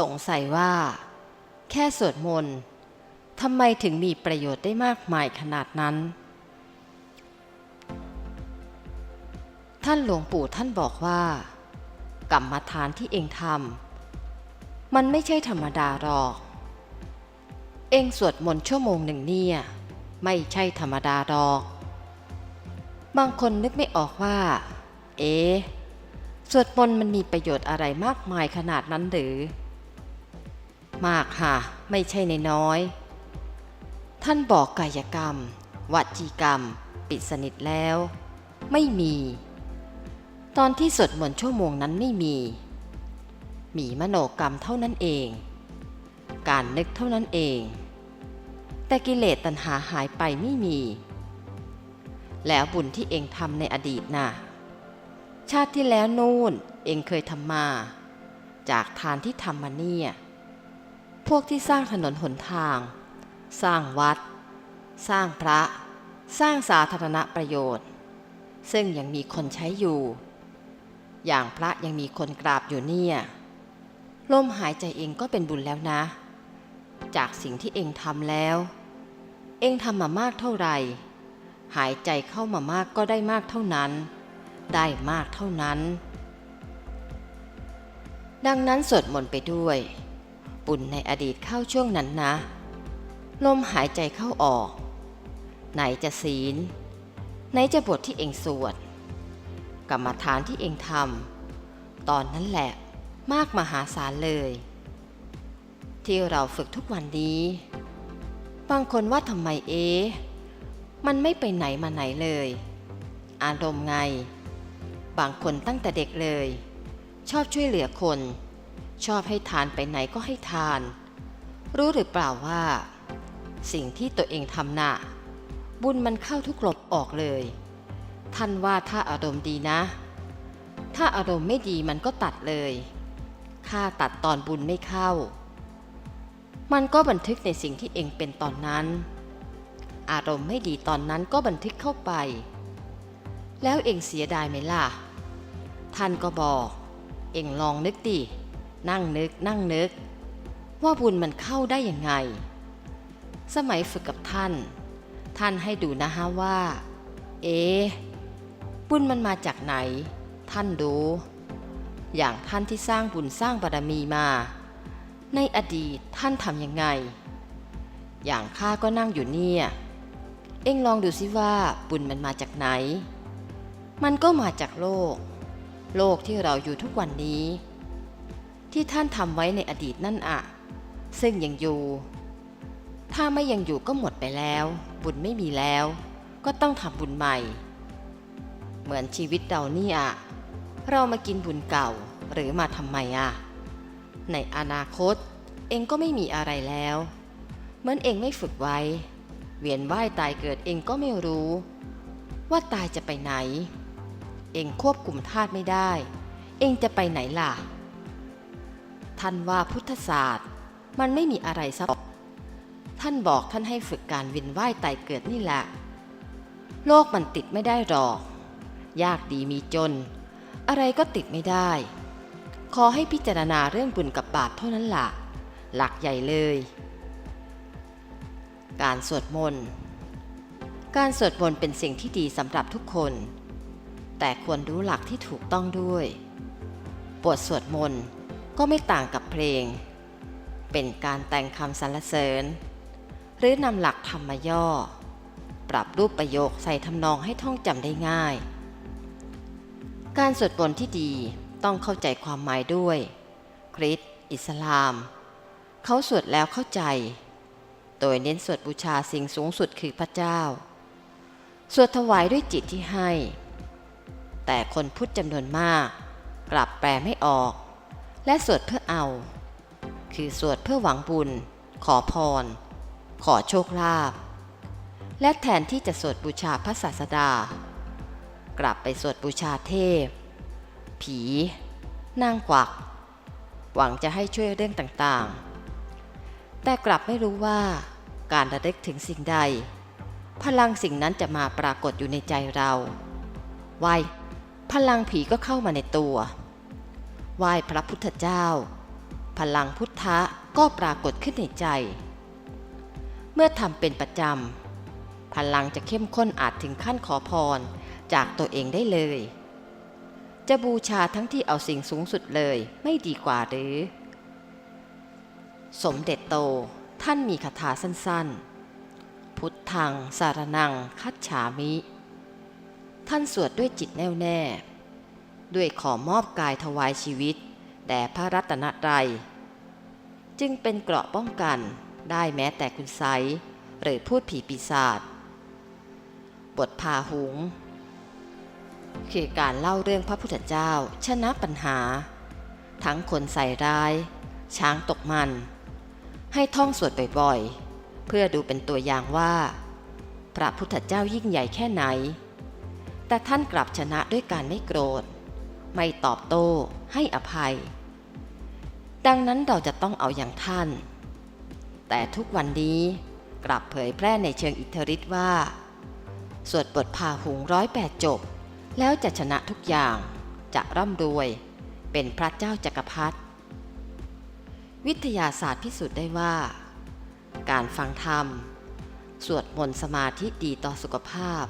สงสัยว่า แค่สวดมนต์ทำไมถึงมีประโยชน์ได้มากมายขนาดนั้น ท่านหลวงปู่ท่านบอกว่า กรรมฐานที่เองทำมันไม่ใช่ธรรมดาหรอก เองสวดมนต์ชั่วโมงหนึ่งเนี่ย ไม่ใช่ธรรมดาหรอก บางคนนึกไม่ออกว่า เอ๊สวดมนต์มันมีประโยชน์อะไรมากมายขนาดนั้นหรือ มากค่ะ ไม่ใช่ในน้อย ท่านบอกกายกรรมวจีกรรม ปิดสนิทแล้ว ไม่มี ตอนที่สวดมนต์ชั่วโมงนั้นไม่มี มีมโนกรรมเท่านั้นเอง การนึกเท่านั้นเอง แต่กิเลสตัณหาหายไปไม่มี แล้วบุญที่เองทำในอดีตน่ะ ชาติที่แล้วนู่นเองเคยทำมาจากทานที่ทำมาเนี่ย พวกที่สร้างถนนหนทาง สร้างวัด สร้างพระ สร้างสาธารณประโยชน์ ซึ่งยังมีคนใช้อยู่ อย่างพระยังมีคนกราบอยู่เนี่ยลมหายใจเองก็เป็นบุญแล้วนะ จากสิ่งที่เองทำแล้ว เองทำมามากเท่าไหร่ หายใจเข้ามามากก็ได้มากเท่านั้น ได้มากเท่านั้น ดังนั้นสวดมนต์ไปด้วย บุญในอดีตเข้าช่วงนั้นนะ ลมหายใจเข้าออก ไหนจะศีล ไหนจะบทที่เองสวด กรรมฐานที่เองทำตอนนั้นแหละมากมหาศาลเลย ที่เราฝึกทุกวันนี้ บางคนว่าทำไมเอ๊ะมันไม่ไปไหนมาไหนเลย อารมณ์ไง บางคนตั้งแต่เด็กเลย ชอบช่วยเหลือคน ชอบให้ทานไปไหนก็ให้ทาน รู้หรือเปล่าว่า สิ่งที่ตัวเองทำน่ะ บุญมันเข้าทุกกลบออกเลย ท่านว่าถ้าอารมณ์ดีนะ ถ้าอารมณ์ไม่ดีมันก็ตัดเลยค่าตัดตอนบุญไม่เข้า มันก็บันทึกในสิ่งที่เองเป็นตอนนั้น อารมณ์ไม่ดีตอนนั้นก็บันทึกเข้าไป แล้วเองเสียดายไหมล่ะ ท่านก็บอก เองลองนึกดิ นั่งนึกนั่งนึก ว่าบุญมันเข้าได้ยังไง สมัยฝึกกับท่าน ท่านให้ดูนะฮะว่า เอ๊ะบุญมันมาจากไหน ท่านดู อย่างท่านที่สร้างบุญสร้างบารมีมา ในอดีตท่านทำยังไง อย่างข้าก็นั่งอยู่เนี่ย เอ็งลองดูสิว่าบุญมันมาจากไหน มันก็มาจากโลก โลกที่เราอยู่ทุกวันนี้ ที่ท่านทำไว้ในอดีตนั่นอะ ซึ่งยังอยู่ ถ้าไม่ยังอยู่ก็หมดไปแล้ว บุญไม่มีแล้ว ก็ต้องทำบุญใหม่ เหมือนชีวิตเรานี่อะเรามากินบุญเก่าหรือมาทำไมอะในอนาคตเองก็ไม่มีอะไรแล้ว เหมือนเองไม่ฝึกไว้ เวียนว่ายตายเกิดเองก็ไม่รู้ ว่าตายจะไปไหน เองควบคุมธาตุไม่ได้ เองจะไปไหนล่ะ ท่านว่าพุทธศาสตร์ มันไม่มีอะไรซับท่านบอกท่านให้ฝึกการวียนว่ายตายเกิดนี่แหละ โลกมันติดไม่ได้หรอก ยากดีมีจน อะไรก็ติดไม่ได้ ขอให้พิจารณาเรื่องบุญกับบาปเท่านั้นล่ะ หลักใหญ่เลย การสวดมนต์การสวดมนต์เป็นสิ่งที่ดีสำหรับทุกคน แต่ควรรู้หลักที่ถูกต้องด้วย บทสวดมนต์ ก็ไม่ต่างกับเพลง เป็นการแต่งคำสรรเสริญ หรือนำหลักธรรมมาย่อ ปรับรูปประโยคใส่ทำนองให้ท่องจำได้ง่าย การสวดมนต์ที่ดีต้องเข้าใจความหมายด้วย คริสต์อิสลาม เขาสวดแล้วเข้าใจ โดยเน้นสวดบูชาสิ่งสูงสุดคือพระเจ้า สวดถวายด้วยจิตที่ให้ แต่คนพุทธจำนวนมาก กลับแปลไม่ออก และสวดเพื่อเอา คือสวดเพื่อหวังบุญ ขอพร ขอโชคลาภและแทนที่จะสวดบูชาพระศาสดา กลับไปสวดบูชาเทพ ผีนางกวัก หวังจะให้ช่วยเรื่องต่างๆ แต่กลับไม่รู้ว่าการระลึกถึงสิ่งใด พลังสิ่งนั้นจะมาปรากฏอยู่ในใจเรา ไวพลังผีก็เข้ามาในตัว ไหว้พระพุทธเจ้า พลังพุทธะก็ปรากฏขึ้นในใจ เมื่อทำเป็นประจำพลังจะเข้มข้นอาจถึงขั้นขอพรจากตัวเองได้เลย จะบูชาทั้งที่เอาสิ่งสูงสุดเลยไม่ดีกว่าหรือ สมเด็จโตท่านมีคาถาสั้นๆ พุทธังสารนังคัจฉามิ ท่านสวดด้วยจิตแน่วแน่ ด้วยขอมอบกายถวายชีวิตแด่พระรัตนตรัย จึงเป็นเกราะป้องกันได้แม้แต่คุณไสยหรือพูดผีปีศาจบทพาหุง คือการเล่าเรื่องพระพุทธเจ้าชนะปัญหา ทั้งคนใส่ร้าย ช้างตกมัน ให้ท่องสวดบ่อยๆ เพื่อดูเป็นตัวอย่างว่า พระพุทธเจ้ายิ่งใหญ่แค่ไหน แต่ท่านกลับชนะด้วยการไม่โกรธ ไม่ตอบโต้ให้อภัย ดังนั้นเราจะต้องเอาอย่างท่าน แต่ทุกวันนี้กลับเผยแพร่ในเชิงอิทธิฤทธิ์ว่า สวดบทพาหุงร้อยแปดจบ แล้วจะชนะทุกอย่างจะร่ำรวย เป็นพระเจ้าจักรพรรดิวิทยาศาสตร์พิสูจน์ได้ว่า การฟังธรรม สวดมนต์สมาธิดีต่อสุขภาพ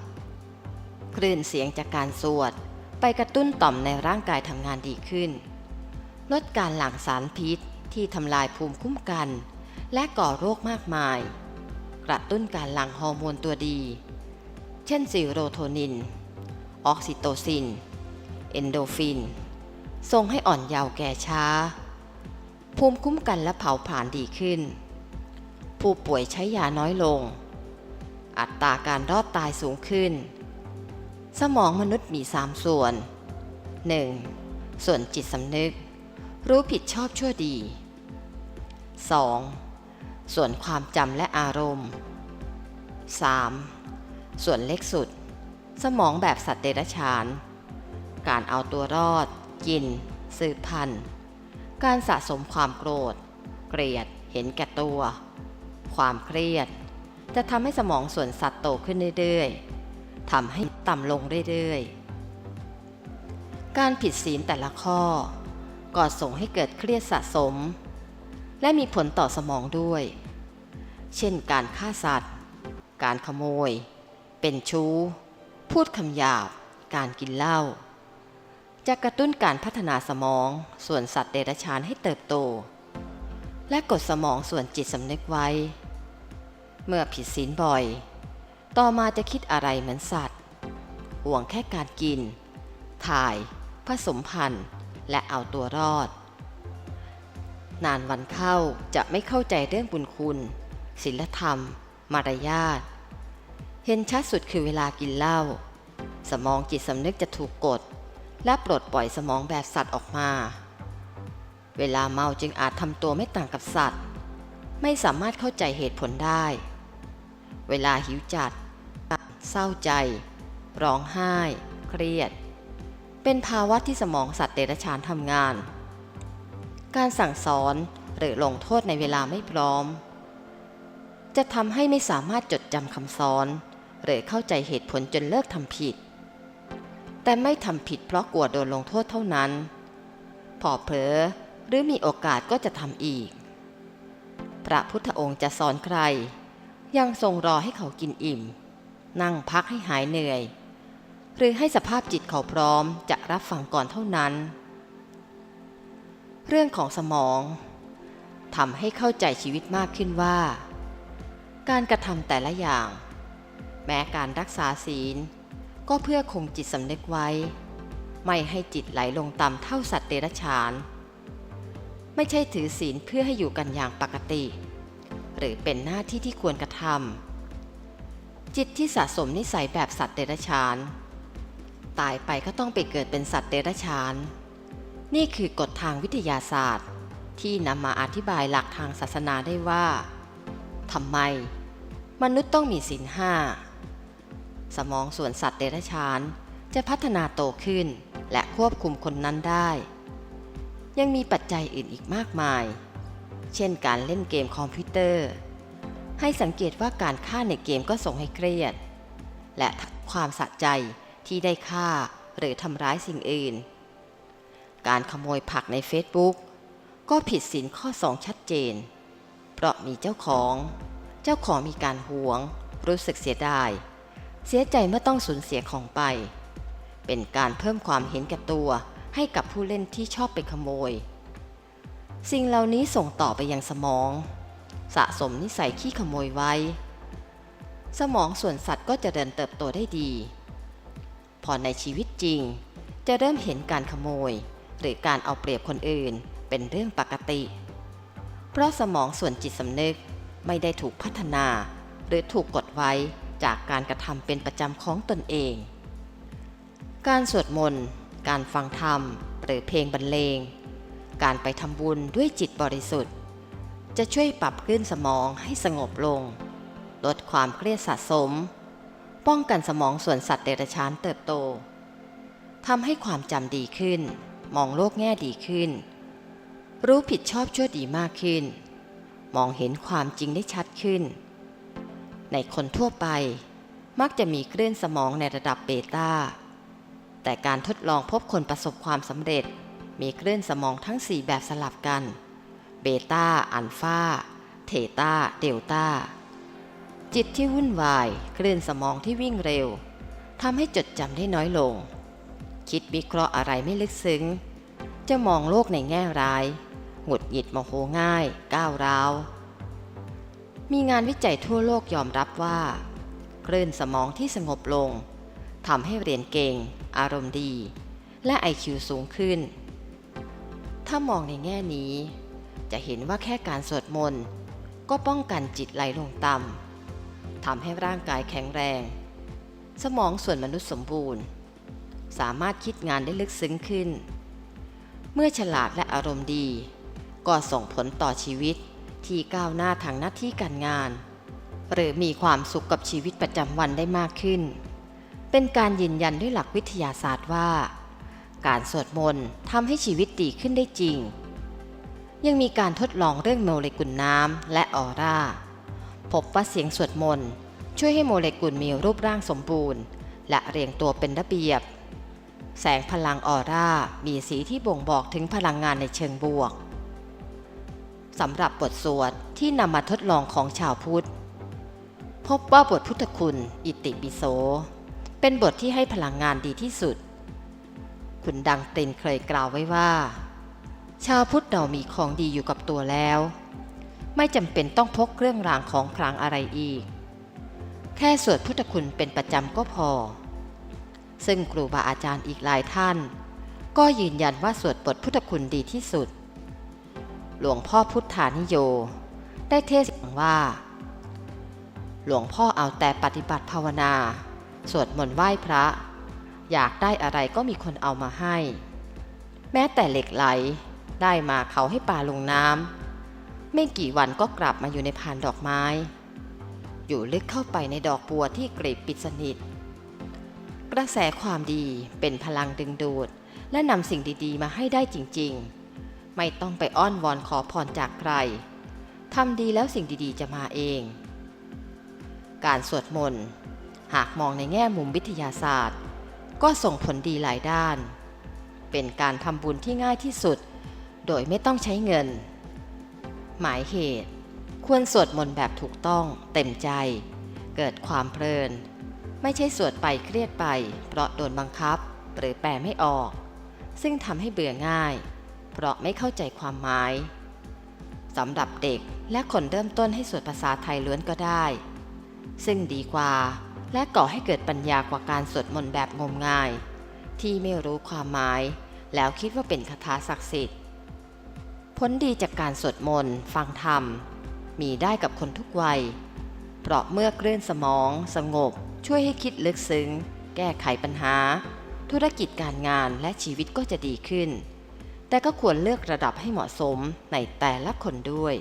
คลื่นเสียงจากการสวด ไปกระตุ้นต่อมในร่างกายทำงานดีขึ้น ลดการหลั่งสารพิษที่ทำลายภูมิคุ้มกัน และก่อโรคมากมาย กระตุ้นการหลั่งฮอร์โมนตัวดี เช่นซีโรโทนิน ออกซิโตซิน เอนโดฟิน ส่งให้อ่อนเยาว์แก่ช้า ภูมิคุ้มกันและเผาผลาญดีขึ้น ผู้ป่วยใช้ยาน้อยลง อัตราการรอดตายสูงขึ้น สมองมนุษย์มีสามส่วน 1. ส่วนจิตสำนึก รู้ผิดชอบชั่วดี 2. ส่วนความจำและอารมณ์ 3. ส่วนเล็กสุด สมองแบบสัตว์เดรัจฉาน การเอาตัวรอด กิน สืบพันธุ์ การสะสมความโกรธ เกลียด เห็นแก่ตัว ความเครียด จะทำให้สมองส่วนสัตว์โตขึ้นเรื่อยๆทำให้ ต่ำลงเรื่อยๆ การผิดศีลแต่ละข้อก็ส่งให้เกิดเครียดสะสม และมีผลต่อสมองด้วย เช่นการฆ่าสัตว์ การขโมย เป็นชู้ พูดคำหยาบ การกินเหล้า จะกระตุ้นการพัฒนาสมองส่วนสัตว์เดรัจฉานให้เติบโต และกดสมองส่วนจิตสำนึกไว้ เมื่อผิดศีลบ่อย ต่อมาจะคิดอะไรเหมือนสัตว์ ห่วงแค่การกิน ถ่าย ผสมพันธุ์ และเอาตัวรอด นานวันเข้าจะไม่เข้าใจเรื่องบุญคุณศีลธรรม มารยาท เห็นชัดสุดคือเวลากินเหล้า สมองจิตสำนึกจะถูกกด และปลดปล่อยสมองแบบสัตว์ออกมา เวลาเมาจึงอาจทำตัวไม่ต่างกับสัตว์ ไม่สามารถเข้าใจเหตุผลได้ เวลาหิวจัด เศร้าใจ ร้องไห้ เครียด เป็นภาวะที่สมองสัตว์เดรัจฉานทำงาน การสั่งสอนหรือลงโทษในเวลาไม่พร้อม จะทำให้ไม่สามารถจดจำคำสอน หรือเข้าใจเหตุผลจนเลิกทำผิด แต่ไม่ทำผิดเพราะกลัวโดนลงโทษเท่านั้น พอเผลอหรือมีโอกาสก็จะทำอีก พระพุทธองค์จะสอนใคร ยังทรงรอให้เขากินอิ่ม นั่งพักให้หายเหนื่อย หรือให้สภาพจิตเขาพร้อมจะรับฟังก่อนเท่านั้น เรื่องของสมองทำให้เข้าใจชีวิตมากขึ้นว่า การกระทำแต่ละอย่าง แม้การรักษาศีล ก็เพื่อคงจิตสำนึกไว้ ไม่ให้จิตไหลลงต่ำเท่าสัตว์เดรัจฉาน ไม่ใช่ถือศีลเพื่อให้อยู่กันอย่างปกติ หรือเป็นหน้าที่ที่ควรกระทำจิตที่สะสมนิสัยแบบสัตว์เดรัจฉาน ตายไปก็ต้องไปเกิดเป็นสัตว์เดรัจฉาน นี่คือกฎทางวิทยาศาสตร์ ที่นำมาอธิบายหลักทางศาสนาได้ว่าทำไม มนุษย์ต้องมีศีลห้าสมองส่วนสัตว์เดรัจฉานจะพัฒนาโตขึ้นและควบคุมคนนั้นได้ ยังมีปัจจัยอื่นอีกมากมาย เช่นการเล่นเกมคอมพิวเตอร์ ให้สังเกตว่าการฆ่าในเกมก็ส่งให้เครียด และความสะใจ ที่ได้ฆ่าหรือทำร้ายสิ่งอื่น การขโมยผักใน Facebook ก็ผิดศีลข้อสองชัดเจน เพราะมีเจ้าของ เจ้าของมีการหวง รู้สึกเสียดาย เสียใจเมื่อต้องสูญเสียของไป เป็นการเพิ่มความเห็นแก่ตัวให้กับผู้เล่นที่ชอบไปขโมย สิ่งเหล่านี้ส่งต่อไปยังสมอง สะสมนิสัยขี้ขโมยไว้ สมองส่วนสัตว์ก็จะเดินเติบโตได้ดี พอในชีวิตจริง จะเริ่มเห็นการขโมย หรือการเอาเปรียบคนอื่นเป็นเรื่องปกติ เพราะสมองส่วนจิตสำนึกไม่ได้ถูกพัฒนา หรือถูกกดไว้จากการกระทำเป็นประจำของตนเอง การสวดมนต์ การฟังธรรม หรือเพลงบรรเลง การไปทำบุญด้วยจิตบริสุทธิ์ จะช่วยปรับคลื่นสมองให้สงบลง ลดความเครียดสะสม ป้องกันสมองส่วนสัตว์เดรัจฉานเติบโตทำให้ความจำดีขึ้น มองโลกแง่ดีขึ้น รู้ผิดชอบชั่วดีมากขึ้น มองเห็นความจริงได้ชัดขึ้น ในคนทั่วไปมักจะมีคลื่นสมองในระดับเบต้า แต่การทดลองพบคนประสบความสำเร็จ มีคลื่นสมองทั้ง 4 แบบสลับกัน เบต้า อัลฟา เทตา เดลต้า จิตที่วุ่นวายคลื่นสมองที่วิ่งเร็วทำให้จดจำได้น้อยลง คิดวิเคราะห์อะไรไม่ลึกซึ้ง จะมองโลกในแง่ร้าย หงุดหงิดโมโหง่าย ก้าวร้าว มีงานวิจัยทั่วโลกยอมรับว่า คลื่นสมองที่สงบลงทำให้เรียนเก่ง อารมณ์ดี และ IQ สูงขึ้น ถ้ามองในแง่นี้ จะเห็นว่าแค่การสวดมนต์ก็ป้องกันจิตไหลลงต่ำ ทำให้ร่างกายแข็งแรง สมองส่วนมนุษย์สมบูรณ์ สามารถคิดงานได้ลึกซึ้งขึ้น เมื่อฉลาดและอารมณ์ดี ก็ส่งผลต่อชีวิตที่ก้าวหน้าทางหน้าที่การงาน หรือมีความสุขกับชีวิตประจำวันได้มากขึ้น เป็นการยืนยันด้วยหลักวิทยาศาสตร์ว่า การสวดมนต์ทำให้ชีวิตดีขึ้นได้จริง ยังมีการทดลองเรื่องโมเลกุลน้ำและออร่า พบว่าเสียงสวดมนต์ช่วยให้โมเลกุลมีรูปร่างสมบูรณ์ และเรียงตัวเป็นระเบียบ แสงพลังออร่ามีสีที่บ่งบอกถึงพลังงานในเชิงบวกสำหรับบทสวดที่นำมาทดลองของชาวพุทธ พบว่าบทพุทธคุณ อิติปิโส เป็นบทที่ให้พลังงานดีที่สุด คุณดังตินเคยกล่าวไว้ว่า ชาวพุทธเรามีของดีอยู่กับตัวแล้ว ไม่จำเป็นต้องพกเครื่องรางของขลังอะไรอีก แค่สวดพุทธคุณเป็นประจำก็พอ ซึ่งครูบาอาจารย์อีกหลายท่าน ก็ยืนยันว่าสวดบทพุทธคุณดีที่สุด หลวงพ่อพุทธานิโย ได้เทศน์ว่า หลวงพ่อเอาแต่ปฏิบัติภาวนา สวดมนต์ไหว้พระ อยากได้อะไรก็มีคนเอามาให้ แม้แต่เหล็กไหลได้มาเขาให้ปลาลงน้ำ ไม่กี่วันก็กลับมาอยู่ในพานดอกไม้ อยู่ลึกเข้าไปในดอกบัวที่กรีบปิดสนิท กระแสความดีเป็นพลังดึงดูด และนำสิ่งดีๆ มาให้ได้จริงๆ ไม่ต้องไปอ้อนวอนขอพรจากใครทำดีแล้วสิ่งดีๆ จะมาเอง การสวดมนต์หากมองในแง่มุมวิทยาศาสตร์ ก็ส่งผลดีหลายด้าน เป็นการทำบุญที่ง่ายที่สุด โดยไม่ต้องใช้เงิน หมายเหตุ ควรสวดมนต์แบบถูกต้อง เต็มใจ เกิดความเพลิน ไม่ใช่สวดไปเครียดไป เพราะโดนบังคับ หรือแปลไม่ออก ซึ่งทำให้เบื่อง่าย เพราะไม่เข้าใจความหมายสำหรับเด็กและคนเริ่มต้นให้สวดภาษาไทยล้วนก็ได้ ซึ่งดีกว่าและก่อให้เกิดปัญญากว่าการสวดมนต์แบบงมงาย ที่ไม่รู้ความหมาย แล้วคิดว่าเป็นคาถาศักดิ์สิทธิ์ ผลดีจากการสวดมนต์ ฟังธรรม มีได้กับคนทุกวัยเพราะเมื่อคลื่นสมอง สงบ ช่วยให้คิดลึกซึ้ง แก้ไขปัญหา ธุรกิจการงานและชีวิตก็จะดีขึ้น แต่ก็ควรเลือกระดับให้เหมาะสมในแต่ละคนด้วย